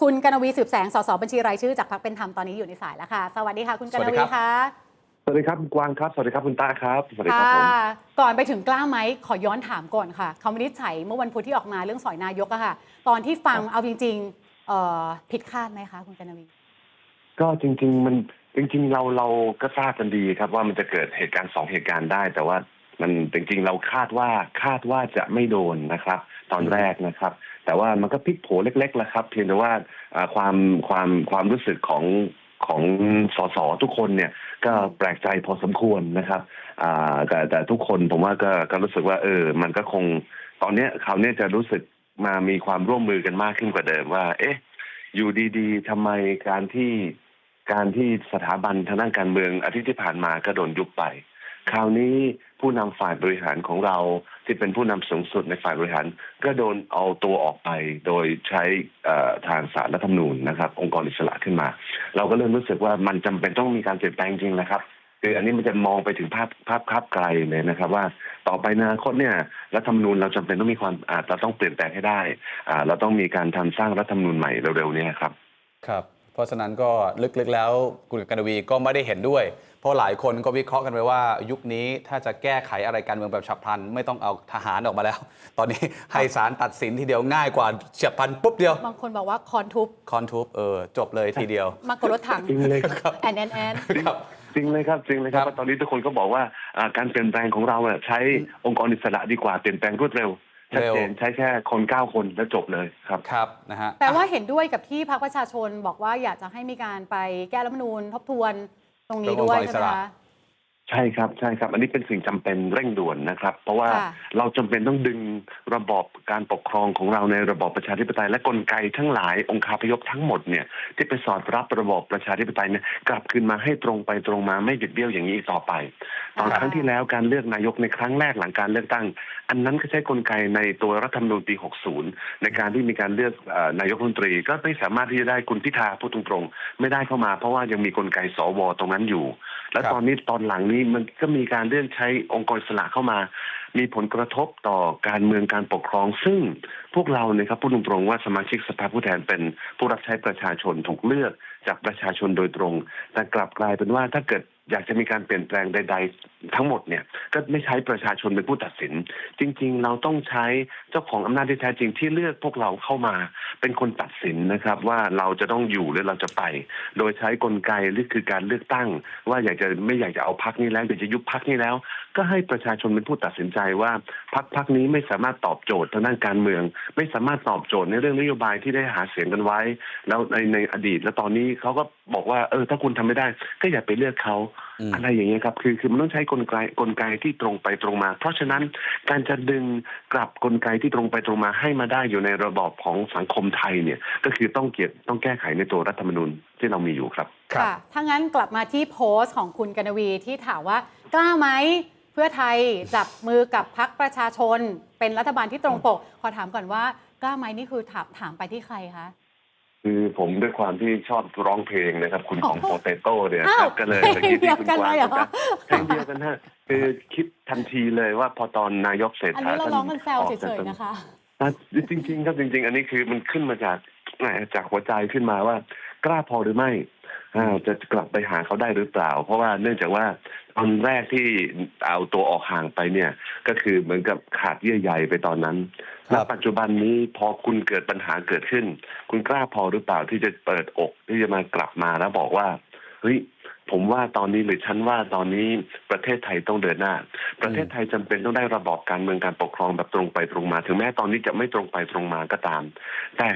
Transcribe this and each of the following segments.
คุณกนวีสืบแสง สสบัญชีรายชื่อจากพรรคเป็นธรรมตอนนี้อยู่ในสายแล้วค่ะ สวัสดีค่ะ คุณกนสวัสดีวีครับคะสวัสดีครับคุณกวางครับ สวัสดีครับคุณตาครับสวัสดีคค่ะรับผมก่อนไปถึงกล้าไหมขอย้อนถามก่อนค่ะคำวินิจฉัยเมื่อวันพุธที่ออกมาเรื่องสอยนายกอะค่ะ ตอนที่ฟังเอาจริงๆเอ่อผิดคาดไหมคะคุณกนวี ก็จริง ๆ มันจริง ๆ เราเราก็ทราบกันดีครับ ว่ามันจะเกิดเหตุการณ์สองเหตุการณ์ได้ แต่ว่ามันจริง ๆ เราคาดว่าคาดว่าจะไม่โดนนะครับ ตอนแรกนะครับ แต่ว่ามันก็พลิกโผเล็กๆแล้วครับ เพียงแต่ว่าความความความรู้สึกของของสสทุกคนเนี่ยก็แปลกใจพอสมควรนะครับแต่แต่ทุกคนผมว่าก็ก็รู้สึกว่า เออ มันก็คงตอนเนี้ยคราวเนี้ยจะรู้สึกมามีความร่วมมือกันมากขึ้นกว่าเดิมว่า เอ๊ะ อยู่ดีๆทำไมการที่การที่สถาบันทางด้านการเมืองอาทิตย์ที่ผ่านมาก็โดนยุบไป คราวนี้ผู้นำฝ่ายบริหารของเราที่เป็นผู้นำสูงสุดในฝ่ายบริหาร ก็โดนเอาตัวออกไปโดยใช้ทางสารรัฐธรรมนูญนะครับ องค์กรอิสระขึ้นมา เราก็เริ่มรู้สึกว่ามันจำเป็นต้องมีการเปลี่ยนแปลงจริงนะครับคืออันนี้มันจะมองไปถึงภาพภาพภาพไกลเลยนะครับ ว่าต่อไปในอนาคตเนี่ยรัฐธรรมนูญเราจำเป็นต้องมีความเราต้องเปลี่ยนแปลงให้ได้เราต้องมีการทำสร้างรัฐธรรมนูญใหม่เร็วๆนี้ครับ ครับ เพราะฉะนั้นก็ลึกๆแล้วคุณกนวีก็ไม่ได้เห็นด้วย เพราะหลายคนก็วิเคราะห์กันไปว่า ยุคนี้ถ้าจะแก้ไขอะไรการเมืองแบบฉับพลัน ไม่ต้องเอาทหารออกมาแล้ว ตอนนี้ให้ศาลตัดสินทีเดียวง่ายกว่าฉับพลันปุ๊บเดียว บางคนบอกว่าคอนทุบคอนทูบเออจบเลยทีเดียว มากกว่ารถถังจริงเลยแอนแอนแอนครับจริงเลยครับจริงเลยครับครับเพราะตอนนี้ทุกคนก็บอกว่าอ่าการเปลี่ยนแปลงของเราอะใช้องค์กรอิสระดีกว่าเปลี่ยนแปลงรวดเร็ว ชัดเจนใช้แค่คนเก้าคนแล้วจบเลยครับครับนะฮะแปลว่าเห็นด้วยกับที่พรรคประชาชนบอกว่าอยากจะให้มีการไปแก้รัฐธรรมนูญทบทวนตรงนี้ด้วยเรื่ององค์กรอิใช่สไหมระคะ ใช่ครับใช่ครับ อันนี้เป็นสิ่งจำเป็นเร่งด่วนนะครับ เพราะว่าค่ะเราจำเป็นต้องดึงระบอบการปกครองของเราในระบอบประชาธิปไตย และกลไกทั้งหลายองค์คาพยพทั้งหมดเนี่ยที่ไปสอดรับระบอบประชาธิปไตยเนี่ยกลับคืนมาให้ตรงไปตรงมาไม่บิดเบี้ยวอย่างนี้อีกต่อไป ตอนค่ะครั้งที่แล้วการเลือกนายกในครั้งแรกหลังการเลือกตั้ง อันนั้นก็ใช้กลไกในตัวรัฐธรรมนูญปี 60 ในการที่มีการเลือกเอ่อนายกรัฐมนตรีก็ไม่สามารถที่จะได้คุณพิธาพูดตรงๆไม่ได้เข้ามา เพราะว่ายังมีกลไกสวตรงนั้นอยู่ และครับตอนนี้ตอนหลังนี้มันก็มีการเลื่อนใช้องค์กรอิสระเข้ามา มีผลกระทบต่อการเมืองการปกครอง ซึ่งพวกเราเนี่ยครับพูดตรงๆว่าสมาชิกสภาผู้แทนเป็นผู้รับใช้ประชาชนถูกเลือก จากประชาชนโดยตรง แต่กลับกลายเป็นว่าถ้าเกิดอยากจะมีการเปลี่ยนแปลงใด ๆ ทั้งหมดเนี่ยก็ไม่ใช้ประชาชนเป็นผู้ตัดสิน จริง ๆ เราต้องใช้เจ้าของอำนาจที่แท้จริงที่เลือกพวกเราเข้ามา เป็นคนตัดสินนะครับ ว่าเราจะต้องอยู่หรือเราจะไป โดยใช้กลไกหรือคือการเลือกตั้ง ว่าอยากจะไม่อยากจะเอาพักนี้แล้วอยากจะยุบพักนี้แล้ว ก็ให้ประชาชนเป็นผู้ตัดสินใจว่าพักพักนี้ไม่สามารถตอบโจทย์ทางด้านการเมือง ไม่สามารถตอบโจทย์ในเรื่องนโยบายที่ได้หาเสียงกันไว้ แล้วในในอดีตแล้วตอนนี้เขาก็บอกว่าเออถ้าคุณทำไม่ได้ ก็อย่าไปเลือกเขาอืมอะไรอย่างเงี้ยครับคือคือมันต้องใช้กลไกกลไกที่ตรงไปตรงมา เพราะฉะนั้นการจะดึงกลับกลไกที่ตรงไปตรงมาให้มาได้อยู่ในระบอบของสังคมไทยเนี่ยก็คือต้องเกียรติต้องแก้ไขในตัวรัฐธรรมนูญที่เรามีอยู่ครับครับค่ะถ้างั้นกลับมาที่โพสต์ของคุณกนวีที่ถามว่ากล้าไหมเพื่อไทยจับมือกับพักประชาชน เป็นรัฐบาลที่ตรงปก ขอถามก่อนว่ากล้าไหมนี่คือถามถามไปที่ใครคะ คือผมด้วยความที่ชอบร้องเพลงนะครับ คุณของโอ้โปโหเตโต้เนี่ยอ้าวครับ ก็เลยเพลงเดียวกันเลยเหรอเพลงเดียวกันฮะคือคิดทันทีเลยว่าพอตอนนายกเศรษอันฐานี้เราท่านร้องกันแซวออกเฉจากยตำๆนะคะอะจริง ๆ ครับจริง ๆ อันนี้คือมันขึ้นมาจากแหมจากหัวใจขึ้นมาว่ากล้าพอหรือไม่อ่าจะกลับไปหาเขาได้หรือเปล่า เพราะว่าเนื่องจากว่าต อนแรกที่เอาตัวออกห่างไปเนี่ย ก็คือเหมือนกับขาดเยื่อใยไปตอนนั้นครัณบปัจจุบันนี้พอคุณเกิดปัญหาเกิดขึ้น คุณกล้าพอหรือเปล่าที่จะเปิดอกที่จะมากลับมาแล้วบอกว่าเฮ้ยผมว่าตอนนี้หรือฉันว่าตอนนี้ประเทศไทยต้องเดินหน้า ประเทศไทยจำเป็นต้องได้ระบอบการเมืองการปกครองแบบตรงไปตรงมา ถึงแม้ตอนนี้จะไม่ตรงไปตรงมาก็ตาม แต่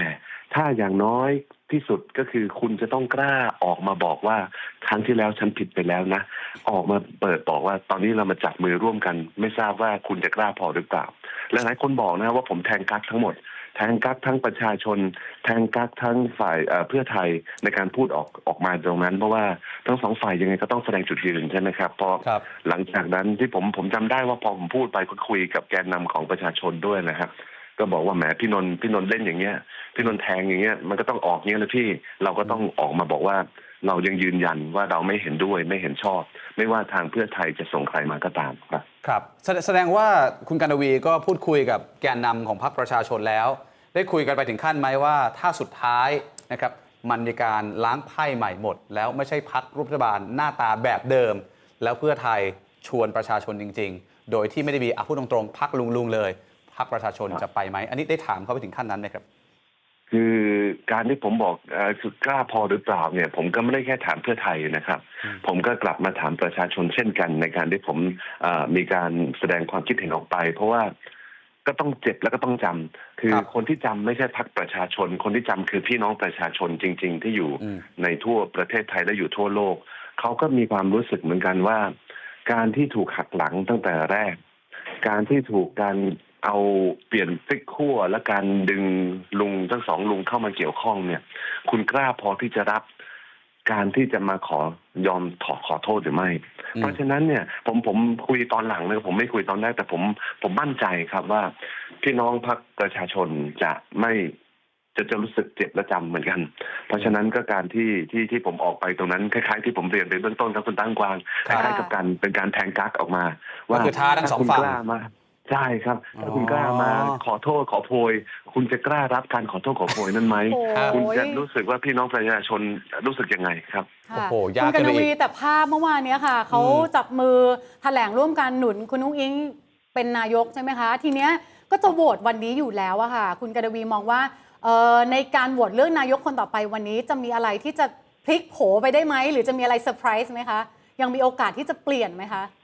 ถ้าอย่างน้อยที่สุดก็คือคุณจะต้องกล้าออกมาบอกว่าครั้งที่แล้วฉันผิดไปแล้วนะ ออกมาเปิดบอกว่าตอนนี้เรามาจับมือร่วมกัน ไม่ทราบว่าคุณจะกล้าพอหรือเปล่าและหลายคนบอกนะว่าผมแทงกักทั้งหมด แทงกักทั้งประชาชน แทงกักทั้งฝ่ายเอ่อเพื่อไทยในการพูดออกออกมาตรงนั้น เพราะว่าทั้งสองฝ่ายยังไงก็ต้องแสดงจุดยืนใช่ไหมครับเพราะครับหลังจากนั้นที่ผมผมจำได้ว่าพอผมพูดไปก็คุยกับแกนนำของประชาชนด้วยนะครับ ก็บอกว่าแหมพี่นนท์พี่นนท์เล่นอย่างเงี้ยพี่นนท์แทงอย่างเงี้ยมันก็ต้องออกเงี้ยแล้วพี่เราก็ต้องออกมาบอกว่า เรายังยืนยันว่าเราไม่เห็นด้วยไม่เห็นชอบ ไม่ว่าทางเพื่อไทยจะส่งใครมาก็ตามครับครับ แสดแสดงว่าคุณกนวีก็พูดคุยกับแกนนำของพรรคประชาชนแล้ว ได้คุยกันไปถึงขั้นไหมว่าถ้าสุดท้ายนะครับมันมีการล้างไพ่ใหม่หมด แล้วไม่ใช่พักรัฐบาลหน้าตาแบบเดิม แล้วเพื่อไทยชวนประชาชนจริง ๆ โดยที่ไม่ได้มีอะพูดตรงๆพักลุงๆเลย พักประชาชนจะไปไหม อันนี้ได้ถามเขาไปถึงขั้นนั้นไหมครับ คือการที่ผมบอกเอ่อคือกล้าพอหรือเปล่าเนี่ย ผมก็ไม่ได้แค่ถามเพื่อไทยนะครับอืมผมก็กลับมาถามประชาชนเช่นกัน ในการที่ผมเอ่อมีการแสดงความคิดเห็นออกไป เพราะว่าก็ต้องเจ็บแล้วก็ต้องจำคือครับคนที่จำไม่ใช่พักประชาชน คนที่จำคือพี่น้องประชาชนจริง ๆ ที่อยู่อืมในทั่วประเทศไทยและอยู่ทั่วโลก เขาก็มีความรู้สึกเหมือนกันว่า การที่ถูกหักหลังตั้งแต่แรก การที่ถูกการ เอาเปลี่ยนพลิกขั้วและการดึงลุงทั้งสองลุงเข้ามาเกี่ยวข้องเนี่ย คุณกล้าพอที่จะรับการที่จะมาขอยอมถอขอโทษหรือไม่อืมเพราะฉะนั้นเนี่ย ผมผมคุยตอนหลังนะผมไม่คุยตอนแรกแต่ผมผมมั่นใจครับว่าพี่น้องพรรคประชาชนจะไม่จะจะรู้สึกเจ็บและจำเหมือนกัน เพราะฉะนั้นก็การที่ที่ที่ผมออกไปตรงนั้นคล้ายๆที่ผมเรียนไปเบื้องต้นครับคุณตั้งกวางคครับล้ายๆกับการเป็นการแทงกักออกมาก็คือท้าทั้งสองฝั่งถ้าคุณกล้ามา ใช่ครับถ้าคุณกล้ามาอ๋อขอโทษขอโพย คุณจะกล้ารับการขอโทษขอโพยนั้นไหมโอ้คุณยจะรู้สึกว่าพี่น้องประชาชนรู้สึกยังไงครับโอ้ค่ะโหยากคุณกขึ้นนไปวีอีกแต่ภาพเมื่อวานเนี้ยค่ะ เขาอืม จับมือแถลงร่วมกันหนุนคุณนุ้งอิงเป็นนายกใช่ไหมคะ ทีเนี้ยก็จะโหวตวันนี้อยู่แล้วอะค่ะ คุณกนวีมองว่าเอ่อในการโหวตเลือกนายกคนต่อไปวันนี้จะมีอะไรที่จะพลิกโผไปได้ไหมหรือจะมีอะไรเซอร์ไพรส์ไหมคะ ยังมีโอกาสที่จะเปลี่ยนไหมคะ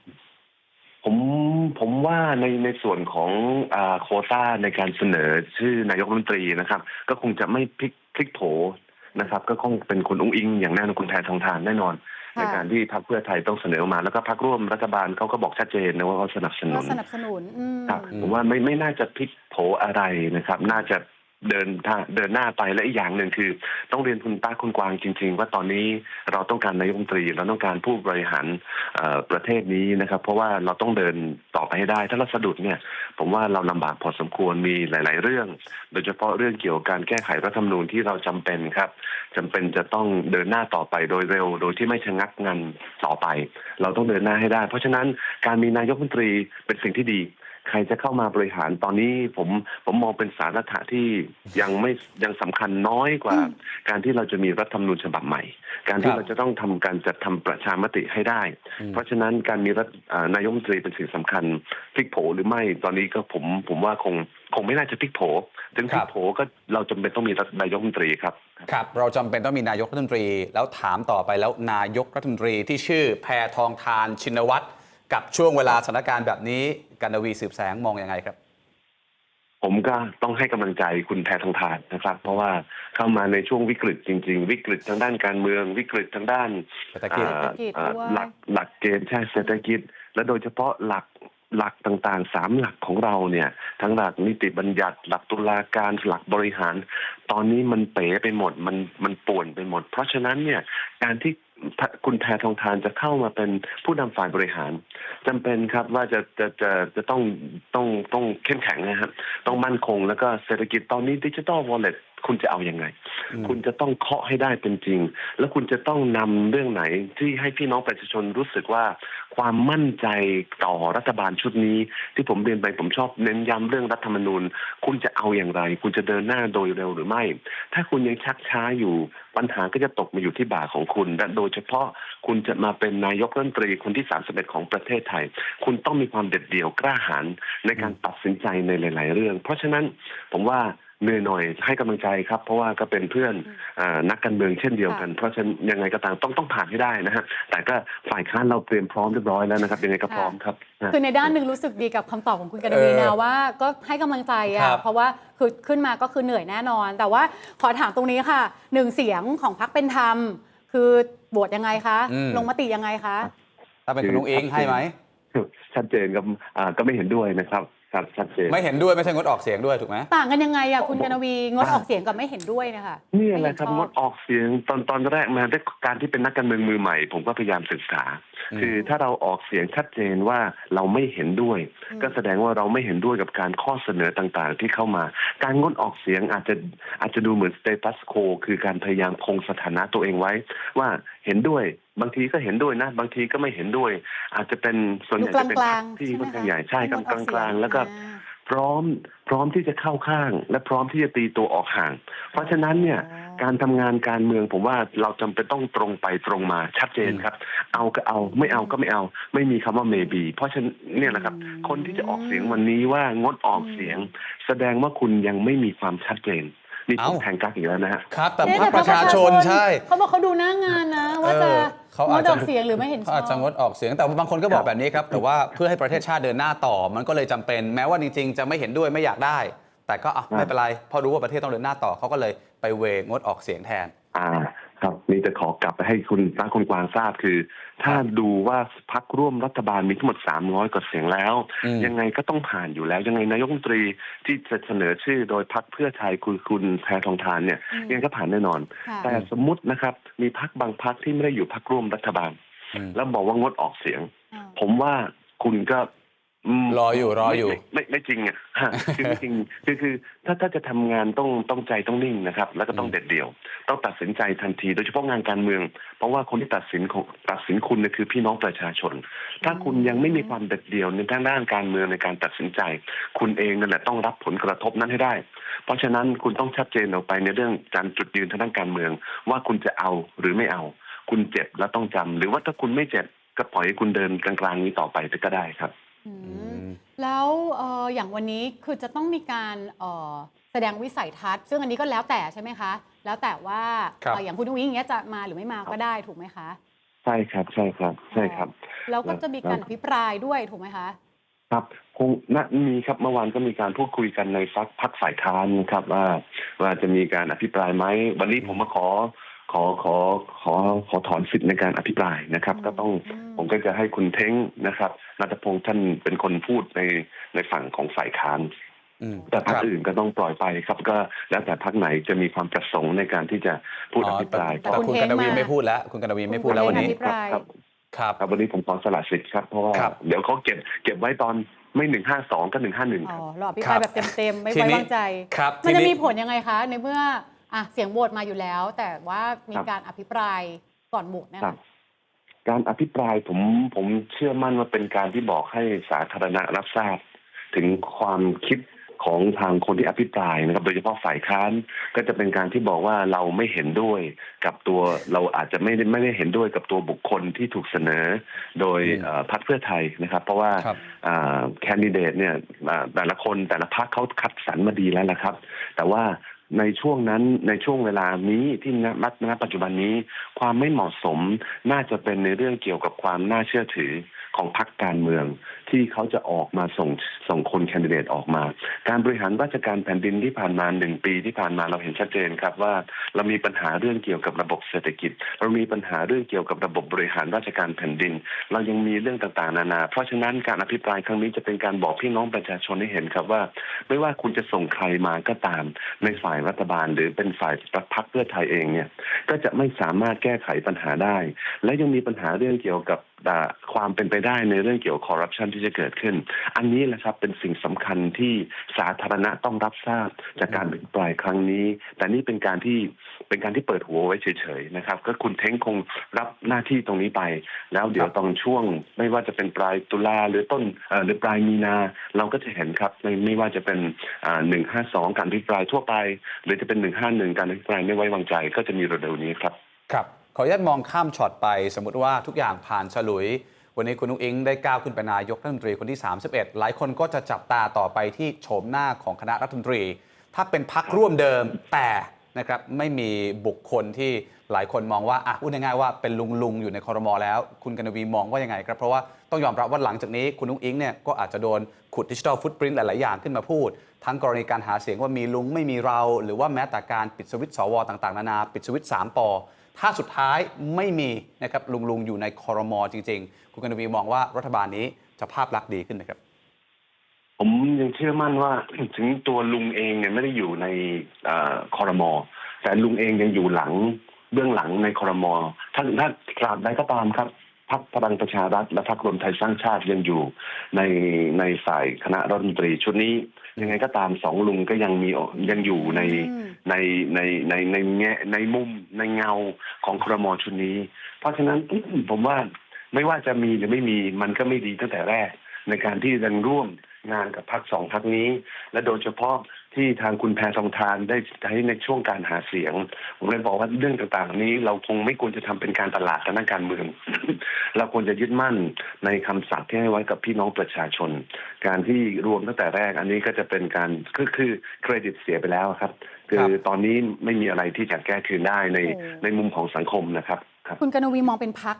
ผม ผมว่าในในส่วนของอาโควต้าในการเสนอชื่อนายกรัฐมนตรีนะครับ ก็คงจะไม่พลิกพลิกโผนะครับ ก็คงเป็นคุณอุ้งอิง อย่างแน่นอนคุณแทนทองทานแน่นอนค่ะในการที่พรรคเพื่อไทยต้องเสนอมา แล้วก็พรรคร่วมรัฐบาลเขาก็บอกชัดเจนนะว่าเขาสนับสนุก็นสนับสนุนอืมครับผมว่าไม่ไม่น่าจะพลิกโผอะไรนะครับ น่าจะ เดินท่าเดินหน้าไปและอีกอย่างหนึ่งคือ ต้องเรียนคุณตาคุณกวางจริง ๆ ว่าตอนนี้เราต้องการนายกรัฐมนตรีเราต้องการผู้บริหารประเทศนี้นะครับ เพราะว่าเราต้องเดินต่อไปให้ได้ ถ้าเราสะดุดเนี่ย ผมว่าเราลำบากพอสมควรมีหลาย ๆ เรื่อง โดยเฉพาะเรื่องเกี่ยวกับการแก้ไขรัฐธรรมนูญที่เราจำเป็นครับจำเป็นจะต้องเดินหน้าต่อไปโดยเร็ว โดยที่ไม่ชะงักงันต่อไป เราต้องเดินหน้าให้ได้ เพราะฉะนั้นการมีนายกรัฐมนตรีเป็นสิ่งที่ดี ใครจะเข้ามาบริหารตอนนี้ผมผมมองเป็นสาระที่ยังไม่ยังสำคัญน้อยกว่า การที่เราจะมีรัฐธรรมนูญฉบับใหม่ การที่ครับเราจะต้องทำการจัดทำประชามติให้ได้อืมเพราะฉะนั้นการมีรัฐอ่านายกรัฐมนตรีเป็นสิ่งสำคัญพลิกโผหรือไม่ตอนนี้ก็ผมผมว่าคงคงไม่น่าจะพลิกโผถึงพลิกโผก็เราจำเป็นต้องมีรัฐนายกรัฐมนตรีครับครับ เราจำเป็นต้องมีนายกรัฐมนตรี แล้วถามต่อไปแล้วนายกรัฐมนตรีที่ชื่อแพทองทานชินวัตรกับช่วงเวลาสถานการณ์แบบนี้ กันวีสืบแสงมองยังไงครับ ผมก็ต้องให้กำลังใจคุณแพทองทานนะครับ เพราะว่าเข้ามาในช่วงวิกฤตจริง ๆ วิกฤตทางด้านการเมือง วิกฤตทางด้านเศรษฐกิจอ่าเศรษฐกิจอ่าด้วย หลักหลักเกณฑ์ใช่เศรษฐกิจ และโดยเฉพาะหลักหลักต่างๆสามหลักของเราเนี่ย ทั้งหลักนิติบัญญัติ หลักตุลาการหลักบริหาร ตอนนี้มันเป๋ไปหมดมันมันป่วนไปหมด เพราะฉะนั้นเนี่ยการที่ คุณแพทองทานจะเข้ามาเป็นผู้นำฝ่ายบริหารจำเป็นครับว่าจะจะจะจะต้องต้องต้องเข้มแข็งนะครับต้องมั่นคงแล้วก็เศรษฐกิจตอนนี้ดิจิตอลวอลเล็ต คุณจะเอาอยัางไงอืมคุณจะต้องเคาะให้ได้เป็นจริง แล้วคุณจะต้องนำเรื่องไหนที่ให้พี่น้องประชาชนรู้สึกว่า ความมั่นใจต่อรัฐบาลชุดนี้ ที่ผมเรียนไปผมชอบเน้นย้ำเรื่องรัฐธรรมนูญ คุณจะเอาอย่างไร คุณจะเดินหน้าโดยเร็วหรือไม่ ถ้าคุณยังชักช้าอยู่ปัญหาก็จะตกมาอยู่ที่บ่าของคุณและโดยเฉพาะคุณจะมาเป็นนายกรัฐมนตรีคนที่ 31 ของประเทศไทย คุณต้องมีความเด็ดเดี่ยวกล้าหาญในการตัดสินใจในหลาย ๆ เรื่อง เพราะฉะนั้นผมว่า เหนื่อยหน่อยให้กำลังใจครับ เพราะว่าก็เป็นเพื่อนอ่านักการเมืองเช่นเดียวกัน เพราะฉะนั้นยังไงก็ตามต้องต้องผ่านให้ได้นะฮะแต่ก็ฝ่ายค้านเราเตรียมพร้อมเรียบร้อยแล้วนะครับยังไงก็พร้อมครับนะคือในด้านหนึ่งรู้สึกดีกับคำตอบของคุณกนวีเอนะอว่าก็ให้กำลังใจครัอะบเพราะว่าคือขึ้นมาก็คือเหนื่อยแน่นอน แต่ว่าขอถามตรงนี้ค่ะหนึ่งเสียงของพรรคเป็นธรรม คือโหวตยังไงคะ ลงมติยังไงคะถ้าเป็นคุณลุงอิงให้ไหมชัดเจนกับอ่าก็ไม่เห็นด้วยนะครับ ครับชัดเจนไม่เห็นด้วยไม่ใช่งดออกเสียงด้วยถูกไหมต่างกันยังไงอะคุณกนวีงดออกเสียงกับไม่เห็นด้วยเนะคะนี่แหละครับไม่งเห็นชอบดออกเสียงตอนตอนแรกมาด้วยการที่เป็นนักการเมืองมือใหม่ ผมก็พยายามศึกษาอืมคือถ้าเราออกเสียงชัดเจนว่าเราไม่เห็นด้วยอืมก็แสดงว่าเราไม่เห็นด้วยกับการข้อเสนอต่างๆ ที่เข้ามา การงดออกเสียงอาจจะอาจจะดูเหมือนสเตตัสโคคือการพยายามคงสถานะตัวเองไว้ ว่าเห็นด้วยบางทีก็เห็นด้วยนะ บางทีก็ไม่เห็นด้วย อาจจะเป็นส่วนใหดูญ่กจะเป็นพรลารงคๆที่ใช่ไหมค่อนข้างคะใหญ่ใช่ครับที่งดออกกลางเสียๆแล้วก็อ่าพร้อมพร้อมที่จะเข้าข้าง และพร้อมที่จะตีตัวออกห่าง เพราะฉะนั้นเนี่ยการทำงานการเมืองผมว่าเราจำเป็นต้องตรงไปตรงมาชัดเจนครับ เอาก็เอาไม่เอาก็ไม่เอา ไม่มีคำว่า maybe เพราะฉะนั้นเนี่ยนะครับอืมคนที่จะออกเสียงวันนี้ว่างดออกเสียง แสดงว่าคุณยังไม่มีความชัดเจนนี่ผมเอ้าแทงกักอีกแล้วนะฮะครับแต่เอ๊พรรคประชาชนใช่เขาบอกเขาดูหน้างานนะว่าจะ เออเขางอาจดจะออกเสียงหรือไม่เห็นชเขาออาจจะงบดออกเสียงแต่บางคนก็บอกแบบนี้ครับ แต่ว่าเพื่อให้ประเทศชาติเดินหน้าต่อ มันก็เลยจำเป็น แม้ว่าจริงๆจะไม่เห็นด้วยไม่อยากได้ แต่ก็อะไม่เป็นไรเพราะรู้ว่าประเทศต้องเดินหน้าต่อเขาก็เลยไปเวงดออกเสียงแทน อ่า ครับนี่จะขอกลับไปให้คุณตาคุณกวางทราบคือ ถ้าดูว่าพักร่วมรัฐบาลมีทั้งหมด 300กว่าเสียงแล้วอืมยังไงก็ต้องผ่านอยู่แล้ว ยังไงนายกรัฐมนตรีที่จะเสนอชื่อโดยพักเพื่อไทยคุณคุณแพทองทานเนี่ยอืมยังไงก็ผ่านแน่นอนค่ะแต่สมมตินะครับ มีพักบางพักที่ไม่ได้อยู่พักร่วมรัฐบาลอืมแล้วบอกว่างดออกเสียงอ่าผมว่าคุณก็ มรออยู่รออยู่ ไม่ไม่ไม่ไม่จริงอะฮะคือไม่จริงคือคือถ้าถ้าจะทำงานต้องต้องใจต้องนิ่งนะครับ แล้วก็ต้องเด็ดเดี่ยว ต้องตัดสินใจทันที โดยเฉพาะงานการเมือง เพราะว่าคนที่ตัดสินของตัดสินคุณเนี่ยคือพี่น้องประชาชน ถ้าคุณยังไม่มีความเด็ดเดี่ยวในทางด้านการเมืองในการตัดสินใจ คุณเองนั่นแหละต้องรับผลกระทบนั้นให้ได้ เพราะฉะนั้นคุณต้องชัดเจนออกไปในเรื่องการจุดยืนทางด้านการเมือง ว่าคุณจะเอาหรือไม่เอา คุณเจ็บแล้วต้องจำหรือว่าถ้าคุณไม่เจ็บก็ปล่อยให้คุณเดินกลางๆนี้ต่อไปก็ได้ครับอืมอืม แล้วเอ่ออย่างวันนี้คือจะต้องมีการเอ่อแสดงวิสัยทัศน์ ซึ่งอันนี้ก็แล้วแต่ใช่ไหมคะ แล้วแต่ว่าครับ เอ่ออย่างคุณนุ้งอิงอย่างเงี้ยจะมาหรือไม่มาก็ได้ถูกไหมคะใช่ครับ ใช่ครับ ใช่ครับ แล้วก็จะมีการอภิปรายด้วยถูกไหมคะ ครับคงน่ามีครับเมื่อวานก็มีการพูดคุยกันในฟักพักฝ่ายค้านนะครับว่าว่าจะมีการอภิปรายไหมวันนี้ผมมาขอ ขอขอขอขอถอนสิทธิ์ในการอภิปรายนะครับอืมก็ต้องอืมผมก็จะให้คุณเท้งนะครับนัทพงษ์ท่านเป็นคนพูดในในฝั่งของฝ่ายค้านอืมแต่พรรคครับอื่นก็ต้องปล่อยไปครับ ก็แล้วแต่พรรคไหนจะมีความประสงค์ในการที่จะพูดอภิปรายแต่แต่คุณคุณเทกงนวีมาไม่พูดแล้ว คุณกนวีไม่พูดแล้ววันนี้คุณเทงอภิปรายครับครับครับวันนี้ผมขอสละสิทธิ์ครับเพราะว่าครับเดี๋ยวเขาเก็บเก็บไว้ตอนไม่หนึ่งห้าสองก็หนึ่งห้าหนึ่งอ๋คอรับรออภิปรายแบบเต็มๆ ไม่ทีไว้นี้วางใจครับมันทีจะนี้มีผลยังไงคะ ในเมื่อ อะเสียงโหวตมาอยู่แล้ว แต่ว่ามีครับการอภิปรายก่อนโหวตเนะครัคะบการอภิปรายผมผมเชื่อมั่นว่าเป็นการที่บอกให้สาธารณะรับทราบ ถึงความคิดของทางคนที่อภิปรายนะครับ โดยเฉพาะฝ่ายค้านก็จะเป็นการที่บอกว่าเราไม่เห็นด้วยกับตัวเราอาจจะไม่ได้ไม่ได้เห็นด้วยกับตัวบุคคลที่ถูกเสนอ โดยอืมเอ่อพรรคเพื่อไทยนะครับ เพราะว่าครับแคนดิเดตเนี่ยอ่าแต่ละคนแต่ละพรรคเขาคัดสรรมาดีแล้วนะครับ แต่ว่า ในช่วงนั้นในช่วงเวลานี้ที่ณณณปัจจุบันนี้ ความไม่เหมาะสมน่าจะเป็นในเรื่องเกี่ยวกับความน่าเชื่อถือของพรรคการเมือง ที่เขาจะออกมาส่งส่งคนแคนดิเดตออกมา การบริหารราชการแผ่นดินที่ผ่านมาหนึ่งปีที่ผ่านมาเราเห็นชัดเจนครับว่า เรามีปัญหาเรื่องเกี่ยวกับระบบเศรษฐกิจ เรามีปัญหาเรื่องเกี่ยวกับระบบบริหารราชการแผ่นดิน เรายังมีเรื่องต่างๆ นานา เพราะฉะนั้นการอภิปรายครั้งนี้จะเป็นการบอกพี่น้องประชาชนให้เห็นครับว่า ไม่ว่าคุณจะส่งใครมาก็ตาม ในฝ่ายรัฐบาล หรือเป็นฝ่ายพรรคเพื่อไทยเองเนี่ยก็จะไม่สามารถแก้ไขปัญหาได้ และยังมีปัญหาเรื่องเกี่ยวกับความเป็นไปได้ในเรื่องเกี่ยวกับคอร์รัปชันที่จะเกิดขึ้น อันนี้แหละครับเป็นสิ่งสำคัญที่สาธารณะต้องรับทราบจากการอภิปรายครั้งนี้ แต่นี่เป็นการที่เป็นการที่เปิดหัวไว้เฉยๆนะครับ ก็คุณเท้งคงรับหน้าที่ตรงนี้ไป แล้วเดี๋ยวตอนช่วง ไม่ว่าจะเป็นปลายตุลาหรือต้นเอ่อหรือปลายมีนา เราก็จะเห็นครับไม่ไม่ว่าจะเป็นหนึ่งห้าสองการอภิปรายทั่วไป หรือจะเป็นหนึ่งห้าหนึ่งการอภิปรายไม่ไว้วางใจ ก็จะมีเร็วๆนี้ครับ ครับขออนุญาตมองข้ามช็อตไป สมมติว่าทุกอย่างผ่านฉลุย วันนี้คุณนุ้งอิงได้ก้าวขึ้นเป็นนายกรัฐมนตรีคนที่ 31 หลายคนก็จะจับตาต่อไปที่โฉมหน้าของคณะรัฐมนตรี ถ้าเป็นพักร่วมเดิมแต่นะครับไม่มีบุคคลที่หลายคนมองว่าอะพูดง่ายๆว่าเป็นลุงลุงๆอยู่ในคอรมอแล้ว คุณกนวีมองว่ายังไงครับ เพราะว่าต้องยอมรับว่าหลังจากนี้คุณนุ้งอิงเนี่ยก็อาจจะโดนขุดดิจิทัลฟุตปรินต์หลาย ๆ อย่างขึ้นมาพูด ทั้งกรณีการหาเสียงว่ามีลุงไม่มีเรา หรือว่าแม้แต่การปิดสวิตช์สวต่าง ๆ นานา ปิดสวิตช์3ปอ ถ้าสุดท้ายไม่มีนะครับลุงลุงอยู่ในคอรมอจริง ๆ คุณกนวีมองว่ารัฐบาลนี้จะภาพลักษณ์ดีขึ้นนะครับ ผมยังเชื่อมั่นว่าถึงตัวลุงเองเนี่ยไม่ได้อยู่ในคอรมอแต่ลุงเองยังอยู่หลังเบื้องหลังในคอรมอถ้าถ้าตราบใดก็ตามครับ พรรคพลังประชารัฐและพรรครวมไทยสร้างชาติยังอยู่ในในฝ่ายคณะรัฐมนตรีชุดนี้ ยังไงก็ตามสองลุงก็ยังมียังอยู่ในอืมในในในในแง่ในมุมในเงาของครมชุดนี้ เพราะฉะนั้นผมว่าไม่ว่าจะมีหรือไม่มีมันก็ไม่ดีตั้งแต่แรก ในการที่จะร่วมงานกับพรรคสองพรรคนี้ และโดยเฉพาะ ที่ทางคุณแพทองทานได้ใช้ในช่วงการหาเสียง ผมเลยบอกว่าเรื่องต่างๆเหล่านี้เราคงไม่ควรจะทำเป็นการตลาดทางด้านการเมือง เราควรจะยึดมั่นในคำสั่งที่ให้ไว้กับพี่น้องประชาชน การที่รวมตั้งแต่แรก อันนี้ก็จะเป็นการคือคือเครดิตเสียไปแล้วครับ คืครัอบตอนนี้ไม่มีอะไรที่จะแก้คืนได้ในโอ้ในมุมของสังคมนะครับครับ คุณกนวีมองเป็นพัก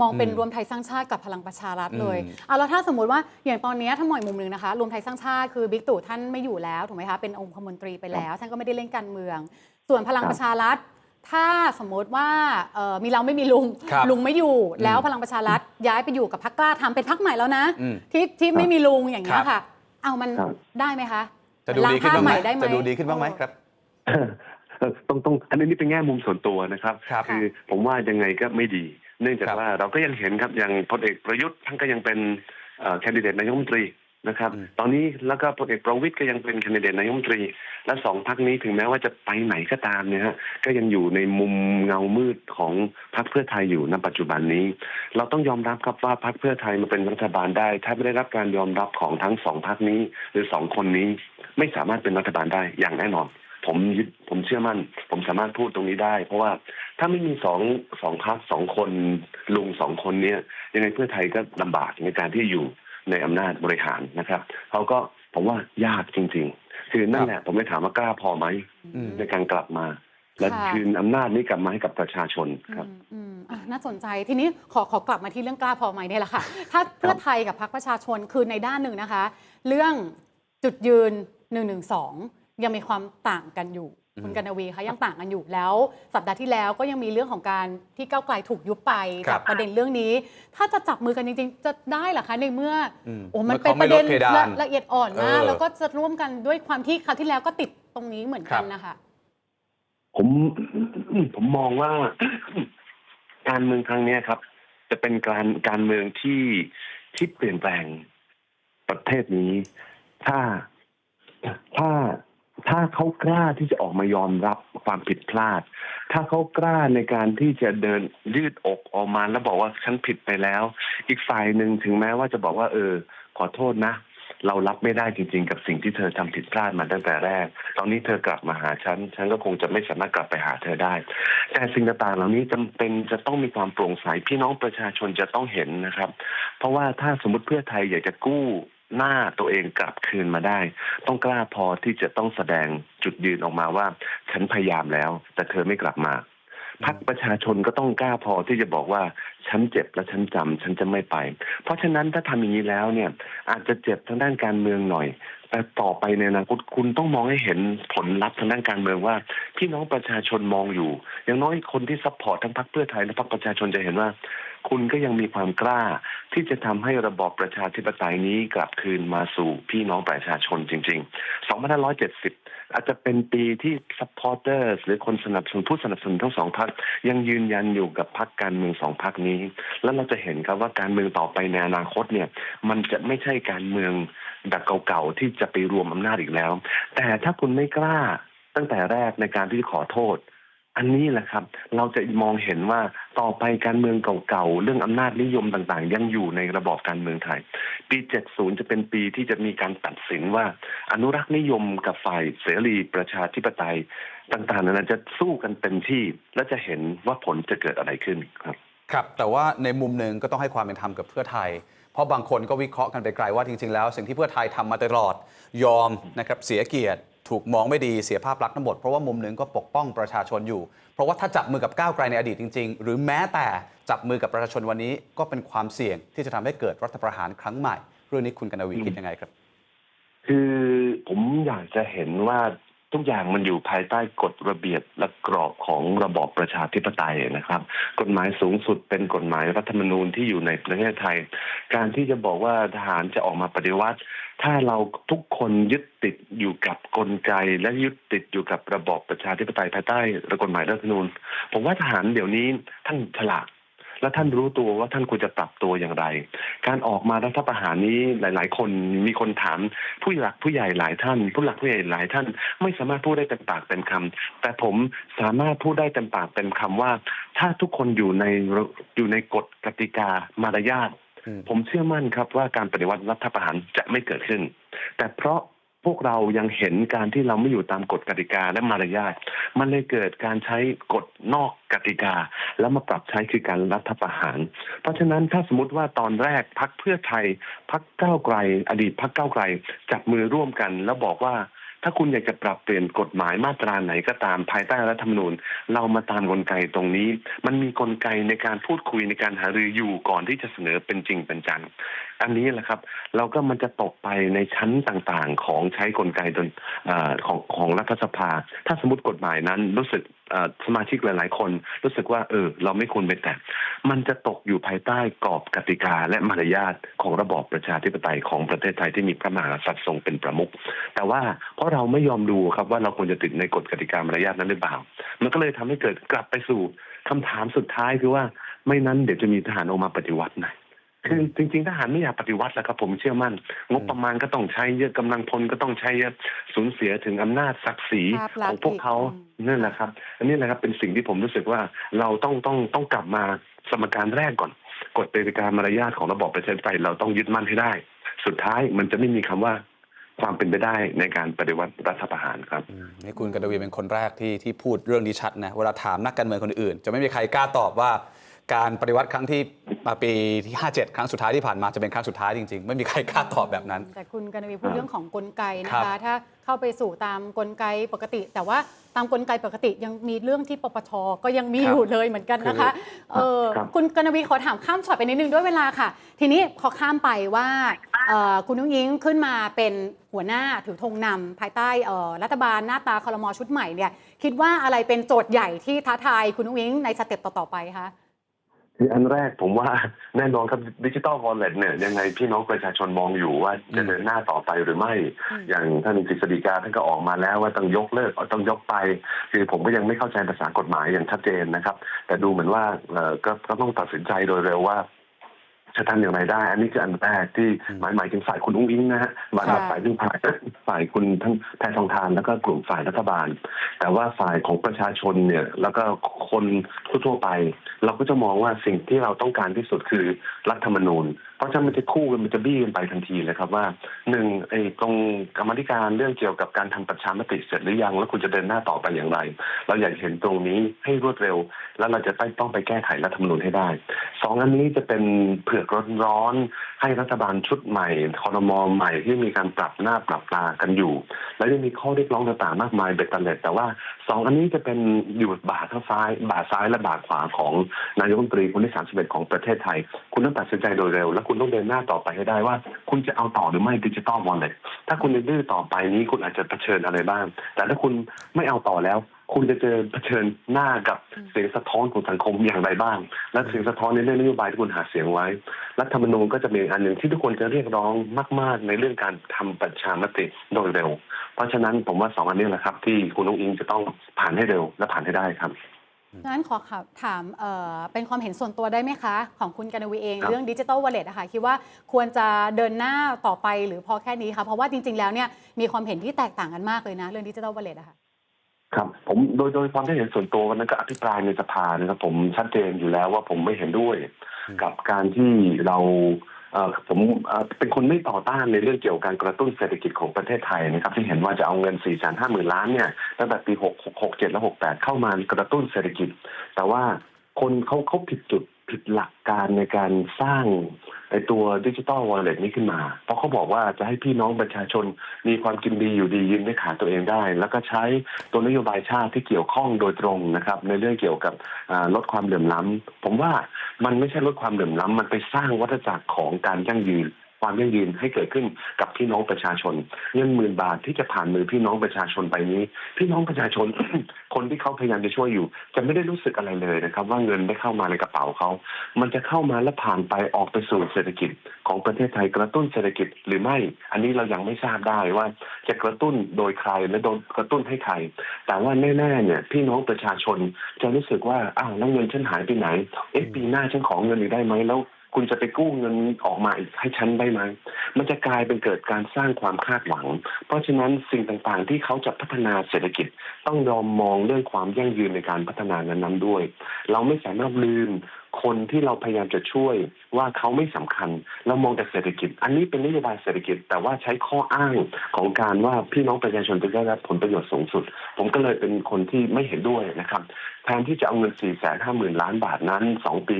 มองเป็นอืมรวมไทยสร้างชาติกับพลังประชารัฐเลยอืมเอาแล้วถ้าสมมติว่าอย่างตอนเนี้ยถ้ามองอีกมุมหนึ่งนะคะ รวมไทยสร้างชาติคือบิ๊กตู่ท่านไม่อยู่แล้วถูกไหมคะเป็นองคมนตรีไปแล้ว ท่านก็ไม่ได้เล่นการเมือง ส่วนพลังครับประชารัฐ ถ้าสมมติว่าเอ่อมีเราไม่มีลุงครับลุงไม่อยู่อืมแล้วพลังประชารัฐย้ายไปอยู่กับพรรคกล้าทำเป็นพรรคใหม่แล้วนะอืมที่ที่ไม่มีลุงอย่างเงี้ครัยบค่ะ เอามันครับได้ไหมคะจะดูดีขึ้นบ้างไหมล้ภพใได้ไหมจะดูดีขึ้นบ้างไหมครับต้องต้องอันนี้เป็นแง่มุมส่วนตัวนะครับครับอผมว่ายังไงก็ไม่ดี เนื่องจากครับว่าเราก็ยังเห็นครับอย่างพลเอกประยุทธ์ท่านก็ยังเป็นแคนดิเดตนายกรัฐมนตรีนะครับอืมตอนนี้แล้วก็พลเอกประวิตยก็ยังเป็นแคนดิเดตนายกรัฐมนตรี และสองพักนี้ถึงแม้ว่าจะไปไหนก็ตามเนี่ยฮะก็ยังอยู่ในมุมเงามืดของพรรคเพื่อไทยอยู่ณปัจจุบันนี้ เราต้องยอมรับครับว่าพรรคเพื่อไทยมาเป็นรัฐบาลได้ ถ้าไม่ได้รับการยอมรับของทั้งสองพรรคนี้ หรือสองคนนี้ไม่สามารถเป็นรัฐบาลได้อย่างแน่นอนผมยึดผมเชื่อมั่น ผมสามารถพูดตรงนี้ได้ เพราะว่า ถ้าไม่มีสองสองพรรคสองคนลุงสองคนเนี่ยยังไงเพื่อไทยก็ลำบากในการที่อยู่ในอำนาจบริหารนะครับเขาก็ผมว่ายากจริง ๆ คือนั่นแหละผมไม่ถามว่ากล้าพอไหมอืมในการกลับมาและค่ะคืนอำนาจนี้กลับมาให้กับประชาชนครับอืมอืมอะน่าสนใจทีนี้ขอขอกลับมาที่เรื่องกล้าพอไหมเนี่ยแหละค่ะ ถ้าเพื่อไทยกับพรรคประชาชนคือในด้านหนึ่งนะคะ เรื่องจุดยืน1นึยังมีความต่างกันอยู่อืม คุณกันวีคะยังต่างกันอยู่แล้ว สัปดาห์ที่แล้วก็ยังมีเรื่องของการที่ก้าวไกลถูกยุบไปครัจาบกประเด็นเรื่องนี้ ถ้าจะจับมือกันจริงๆ จะได้เหรอคะในเมื่ออมโอ้มันเมื่เป็อนเขาไม่ประเด็นลดเพดานละละเอียดอ่อนมากเออแล้วก็จะร่วมกันด้วยความที่คราวที่แล้วก็ติดตรงนี้เหมือนกันครับนะคะผมผมมองว่าการเมืองครั้งเนี้ยครับ จะเป็นการการเมืองที่ที่เปลี่ยนแปลงประเทศนี้ ถ้าถ้า ถ้าเขากล้าที่จะออกมายอมรับความผิดพลาด ถ้าเขากล้าในการที่จะเดินยืดอกออกมาแล้วบอกว่าฉันผิดไปแล้ว อีกฝ่ายหนึ่งถึงแม้ว่าจะบอกว่า เออ ขอโทษนะ เรารับไม่ได้จริง ๆ กับสิ่งที่เธอทำผิดพลาดมาตั้งแต่แรก ตอนนี้เธอกลับมาหาฉัน ฉันก็คงจะไม่สามารถกลับไปหาเธอได้ แต่สิ่งต่างๆเหล่านี้จำเป็นจะต้องมีความโปร่งใสพี่น้องประชาชนจะต้องเห็นนะครับ เพราะว่าถ้าสมมติเพื่อไทยอยากจะกู้ หน้าตัวเองกลับคืนมาได้ ต้องกล้าพอที่จะต้องแสดงจุดยืนออกมาว่า ฉันพยายามแล้ว แต่เธอไม่กลับมาพักประชาชนก็ต้องกล้าพอที่จะบอกว่าฉันเจ็บและฉันจำฉันจะไม่ไป เพราะฉะนั้นถ้าทำอย่างนี้แล้วเนี่ยอาจจะเจ็บทางด้านการเมืองหน่อย แต่ต่อไปในอนาคตคุณต้องมองให้เห็นผลลัพธ์ทางด้านการเมืองว่าพี่น้องประชาชนมองอยู่ อย่างน้อยคนที่ซัพพอร์ตทั้งพรรคเพื่อไทยและพรรคประชาชนจะเห็นว่า คุณก็ยังมีความกล้าที่จะทำให้ระบอบประชาธิปไตยนี้กลับคืนมาสู่พี่น้องประชาชนจริง ๆ 2570 อาจจะเป็นปีที่ซัพพอร์เตอร์หรือคนสนับสนุนผู้สนับสนุนทั้งสองพรรคยังยืนยันอยู่กับพรรคการเมืองสองพรรคนี้ แล้วเราจะเห็นครับว่าการเมืองต่อไปในอนาคตเนี่ย มันจะไม่ใช่การเมืองแบบเก่าๆที่จะไปรวมอำนาจอีกแล้ว แต่ถ้าคุณไม่กล้าตั้งแต่แรกในการที่ขอโทษ อันนี้แหละครับ เราจะมองเห็นว่าต่อไปการเมืองเก่าๆ เรื่องอำนาจนิยมต่างๆ ยังอยู่ในระบอบการเมืองไทย ปี 70 จะเป็นปีที่จะมีการตัดสินว่า อนุรักษ์นิยมกับฝ่ายเสรีประชาธิปไตย ต่างๆ นั้นจะสู้กันเต็มที่ และจะเห็นว่าผลจะเกิดอะไรขึ้นครับครับ แต่ว่าในมุมหนึ่งก็ต้องให้ความเป็นธรรมกับเพื่อไทย เพราะบางคนก็วิเคราะห์กันไปไกลว่าจริงๆ แล้ว สิ่งที่เพื่อไทยทำมาตลอดยอมนะครับเสียเกียรติ ถูกมองไม่ดีเสียภาพลักษณ์ทั้งหมด เพราะว่ามุมหนึ่งก็ปกป้องประชาชนอยู่ เพราะว่าถ้าจับมือกับก้าวไกลในอดีตจริง ๆ หรือแม้แต่จับมือกับประชาชนวันนี้ก็เป็นความเสี่ยงที่จะทำให้เกิดรัฐประหารครั้งใหม่ เรื่องนี้คุณกนวีคิดยังไงครับ คือผมอยากจะเห็นว่า ทุกอย่างมันอยู่ภายใต้กฎระเบียบและกรอบของระบอบประชาธิปไตยนะครับ กฎหมายสูงสุดเป็นกฎหมายรัฐธรรมนูญที่อยู่ในประเทศไทย การที่จะบอกว่าทหารจะออกมาปฏิวัติ ถ้าเราทุกคนยึดติดอยู่กับกลไก และยึดติดอยู่กับระบอบประชาธิปไตยภายใต้กฎหมายรัฐธรรมนูญ ผมว่าทหารเดี๋ยวนี้ท่านฉลาด และท่านรู้ตัวว่าท่านควรจะปรับตัวอย่างไร การออกมารัฐประหารนี้หลาย ๆ คนมีคนถามผู้หลักผู้ใหญ่หลายท่าน ผู้หลักผู้ใหญ่หลายท่าน ไม่สามารถพูดได้เต็มปากเต็มคำแต่ผมสามารถพูดได้เต็มปากเต็มคำว่า ถ้าทุกคนอยู่ในอยู่ในกฎกติกามารยาทอืมผมเชื่อมั่นครับว่าการปฏิวัติรัฐประหารจะไม่เกิดขึ้น แต่เพราะ พวกเรายังเห็นการที่เราไม่อยู่ตามกฎกติกาและมารยาทมันเลยเกิดการใช้กฎนอกกติกา แล้วมาปรับใช้คือการรัฐประหาร เพราะฉะนั้นถ้าสมมติว่าตอนแรกพักเพื่อไทยพักก้าวไกล อดีตพักก้าวไกล จับมือร่วมกัน แล้วบอกว่า ถ้าคุณอยากจะปรับเปลี่ยนกฎหมายมาตราไหนก็ตามภายใต้รัฐธรรมนูญ เรามาตามกลไกตรงนี้ มันมีกลไกในการพูดคุยในการหารืออยู่ก่อนที่จะเสนอเป็นจริงเป็นจัง อันนี้แหละครับ เราก็มันจะตกไปในชั้นต่างๆ ของใช้กลไกตนอของของรัฐสภา ถ้าสมมติกฎหมายนั้นรู้สึกสมาชิกหลายๆ คน รู้สึกว่าเออ เราไม่ควรไปแตะมันจะตกอยู่ภายใต้กรอบกติกาและมารยาทของระบอบประชาธิปไตยของประเทศไทยที่มีพระมหากษัตริย์ทรงเป็นประมุขแต่ว่าเพราะเราไม่ยอมดูครับว่าเราควรจะติดในกฎกติกามารยาทนั้นหรือเปล่า มันก็เลยทำให้เกิดกลับไปสู่คำถามสุดท้ายคือว่าไม่นั้นเดี๋ยวจะมีทหารออกมาปฏิวัตินะ คือจริงๆทหารไม่อยากปฏิวัติแล้วครับผมเชื่อมั่น งบประมาณก็ต้องใช้เยอะกำลังพลก็ต้องใช้เยอะสูญเสียถึงอำนาจศักดิ์ศรีภาพลัขกอษณ์งพวกเขาอีกนั่นแหละครับ อันนี้แหละครับเป็นสิ่งที่ผมรู้สึกว่าเราต้องต้องต้องกลับมาสมการแรกก่อนกฎกติกามารยาทของระบอบประชาธิปไตยเราต้องยึดมั่นให้ได้ สุดท้ายมันจะไม่มีคำว่าความเป็นไปได้ในการปฏิวัติรัฐประหารครับอืมนี่คุณกนวีเป็นคนแรกที่ที่พูดเรื่องนี้ชัดนะเวลาถามนักการเมืองคนอื่น จะไม่มีใครกล้าตอบว่า การปฏิวัติครั้งที่มาปีที่ 57 ครั้งสุดท้ายที่ผ่านมาจะเป็นครั้งสุดท้ายจริงๆ ไม่มีใครกล้าตอบแบบนั้น แต่คุณกนวีพูดเรื่องของกลไกนะครัคะบถ้าเข้าไปสู่ตามกลไกปกติ แต่ว่าตามกลไกปกติยังมีเรื่องที่ปปชก็ยังมีอยู่เลยเหมือนกันนะคะเออครับคุณกนวีขอถามข้ามช็อตไปนิดนึงด้วยเวลาค่ะ ทีนี้พอข้ามไปว่าเอ่อคุณนุ้งยิงขึ้นมาเป็นหัวหน้าถือธงนำภายใต้เอ่อรัฐบาลหน้าตาคอรมอชุดใหม่เนี่ยคิดว่าอะไรเป็นโจทย์ใหญ่ที่ท้าทายคุณนุ้งยิงในสเต็ปต่อๆไปคะ คืออันแรกผมว่าแน่นอนครับดิจิตอลวอลเล็ตเนี่ยยังไงพี่น้องประชาชนมองอยู่ว่าจะเดินหน้าต่อไปหรือไม่อืมอย่างท่านกฤษฎีกาท่านก็ออกมาแล้วว่าต้องยกเลิกเอาต้องยกไป คือผมก็ยังไม่เข้าใจภาษากฎหมายอย่างชัดเจนนะครับ แต่ดูเหมือนว่าเอ่อก็ก็ต้องตัดสินใจโดยเร็วว่า จะทำอย่างไรได้ อันนี้คืออันแรกที่อืมหมายหมายถึงฝ่ายคุณอุ้งอิงนะฮะมาค่ะฝ่ายที่ฝ่ายฝ่ายคุณทั้งแพทองทานแล้วก็กลุ่มฝ่ายรัฐบาล แต่ว่าฝ่ายของประชาชนเนี่ยแล้วก็คนทั่วๆไป เราก็จะมองว่าสิ่งที่เราต้องการที่สุดคือรัฐธรรมนูญ เพราะฉะนั้นมันจะคู่กันมันจะบี้กันไปทันทีเลยครับว่าหนึ่งไอ้ตรงกรรมธิการเรื่องเกี่ยวกับการทำประชามติเสร็จหรือยังแล้วคุณจะเดินหน้าต่อไปอย่างไร เราอยากเห็นตรงนี้ให้รวดเร็ว แล้วเราจะต้องไปแก้ไขรัฐธรรมนูญให้ได้สองอันนี้จะเป็นเผือกร้อนๆให้รัฐบาลชุดใหม่คอรมอใหม่ที่มีการปรับหน้าปรับตากันอยู่ แล้วยังมีข้อเรียกร้องต่างๆมากมายเบ็ดเล็ดแต่ว่าสองอันนี้จะเป็นอยู่บ่าข้งซ้ายบ่าซ้ายและบ่าขวาของนายกรัฐมนตรีคนที่31ของประเทศไทยคุณต้องตัดสินใจโดยเร็วและคุณต้องเดินหน้าต่อไปให้ได้ว่า คุณจะเอาต่อหรือไม่ดิจิตอลวอลเล็ตถ้าคุณยังดื้อต่อไปนี้คุณอาจจะเผชิญอะไรบ้าง แต่ถ้าคุณไม่เอาต่อแล้ว คุณจะเจอเผชิญหน้ากับเสียงสะท้อนของสังคมอย่างไรบ้าง และเสียงสะท้อนในเรื่องนโยบายที่คุณหาเสียงไว้ รัฐธรรมนูญก็จะเป็นอันหนึ่งที่ทุกคนจะเรียกร้องมาก ๆ ในเรื่องการทำประชามติโดยเร็ว เพราะฉะนั้นผมว่าสองอันนี้แหละครับ ที่คุณนุ้งอิงจะต้องผ่านให้เร็วและผ่านให้ได้ครับ งั้นขอถามเอ่อเป็นความเห็นส่วนตัวได้ไหมคะ ของคุณกนวีเองครับเรื่องดิจิ t a ลวอลเล็ตอะค่ะคิดว่าควรจะเดินหน้าต่อไปหรือพอแค่นี้คะเพราะว่าจริง ๆ แล้วเนี่ยมีความเห็นที่แตกต่างกันมากเลยนะ เรื่องดิจิ t a ลวอลเล็ตอะค่ะครับผมโดยโดยความที่เห็นส่วนตัววันนั้นก็อภิปรายในสภานะครับผมชัดเจนอยู่แล้วว่าผมไม่เห็นด้วย กับการที่เราเอ่อ ผมเอ่อเป็นคนไม่ต่อต้านในเรื่องเกี่ยวกับการกระตุ้นเศรษฐกิจของประเทศไทยนะครับที่เห็นว่าจะเอาเงิน 4 5 0 0 0 0 ล้านเนี่ยตั้งแต่ปี 6 6 7 และ 68 เข้ามากระตุ้นเศรษฐกิจ แต่ว่าคนเขาเขาผิดจุด ผิดหลักการในการสร้างไอตัวดิจิตอลวอลเล็ตนี้ขึ้นมา เพราะเขาบอกว่าจะให้พี่น้องประชาชนมีความกินดีอยู่ดียืนด้ขาตัวเองได้ แล้วก็ใช้ตัวนโยบายชาติที่เกี่ยวข้องโดยตรงนะครับ ในเรื่องเกี่ยวกับลดความเหลื่อมล้ำผมว่ามันไม่ใช่ลดความเหลื่อมล้ำมันไปสร้างวัฏจักรของการยั่งยืน ความยั่งยืนให้เกิดขึ้นกับพี่น้องประชาชน เงินหมื่นบาทที่จะผ่านมือพี่น้องประชาชนไปนี้ พี่น้องประชาชน คนที่เขาพยายามจะช่วยอยู่ จะไม่ได้รู้สึกอะไรเลยนะครับ ว่าเงินได้เข้ามาในกระเป๋าเขา มันจะเข้ามาและผ่านไปออกไปสู่เศรษฐกิจของประเทศไทยกระตุ้นเศรษฐกิจหรือไม่ อันนี้เรายังไม่ทราบได้ว่า จะกระตุ้นโดยใครและโดนกระตุ้นให้ใคร แต่ว่าแน่ๆเนี่ยพี่น้องประชาชนจะรู้สึกว่าอ้าวแล้วเงินฉันหายไปไหนเอ๊ะปีหน้าฉันขอเงินอีกได้ไหมแล้ว คุณจะไปกู้เงินออกมาอีกให้ฉันได้ไหม มันจะกลายเป็นเกิดการสร้างความคาดหวัง เพราะฉะนั้นสิ่งต่างๆ ที่เขาจะพัฒนาเศรษฐกิจ ต้องยอมมองเรื่องความยั่งยืนในการพัฒนานั้นๆด้วย เราไม่สามารถลืมคนที่เราพยายามจะช่วยว่าเขาไม่สำคัญ เรามองแต่เศรษฐกิจ อันนี้เป็นนโยบายเศรษฐกิจ แต่ว่าใช้ข้ออ้างของการว่าพี่น้องประชาชนจะได้รับผลประโยชน์สูงสุด ผมก็เลยเป็นคนที่ไม่เห็นด้วยนะครับแทนที่จะเอาเงิน4 5 0 0 0 0ล้านบาทนั้น2ปี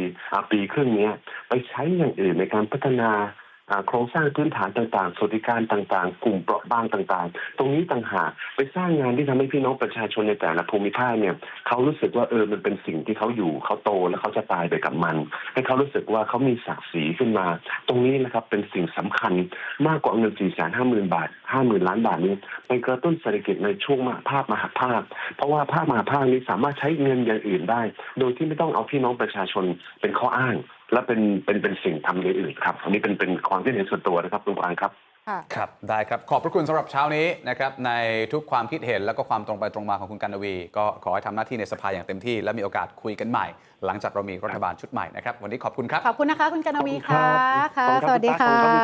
ปีครึ่งเนี้ย ไปใช้อย่างอื่นในการพัฒนาโครงสร้างพื้นฐานต่างๆ สวัสดิการต่างๆ กลุ่มเปราะบางต่างๆ ตรงนี้ต่างหากไปสร้างงานที่ทำให้พี่น้องประชาชนในแต่ละภูมิภาคเนี่ยเขารู้สึกว่าเออมันเป็นสิ่งที่เขาอยู่เขาโตแล้วเขาจะตายไปกับมัน ให้เขารู้สึกว่าเขามีศักดิ์ศรีขึ้นมา ตรงนี้นะครับเป็นสิ่งสำคัญมากกว่าเงิน4 5 0 0 0 0บาท50,000ล้านบาทนี้ไปกระตุ้นเศรษฐกิจในช่วงภาคมหาภาค เพราะว่าภาคมหาภาคนี้สามารถใช้เงินอย่างอื่นได้ โดยที่ไม่ต้องเอาพี่น้องประชาชนเป็นข้ออ้าง และเป็นเป็นเป็นสิ่งทำอย่างอื่นครับ อันนี้เป็นเป็นความคิดเห็นส่วนตัวนะครับคุณปรางครับ ค่ะครับ ได้ครับ ขอบพระคุณสำหรับเช้านี้นะครับในทุกความคิดเห็นแล้วก็ความตรงไปตรงมาของคุณกันวี ก็ขอให้ทำหน้าที่ในสภาอย่างเต็มที่ และมีโอกาสคุยกันใหม่ หลังจากเรามีรัฐบาลชุดใหม่นะครับ วันนี้ขอบคุณครับ ขอบคุณนะคะ คุณกนวีขอบคุณครัค่ะบค่ะขอบคุณครับสวัสดีคุณตั๊กขอบคุณครับค่ะ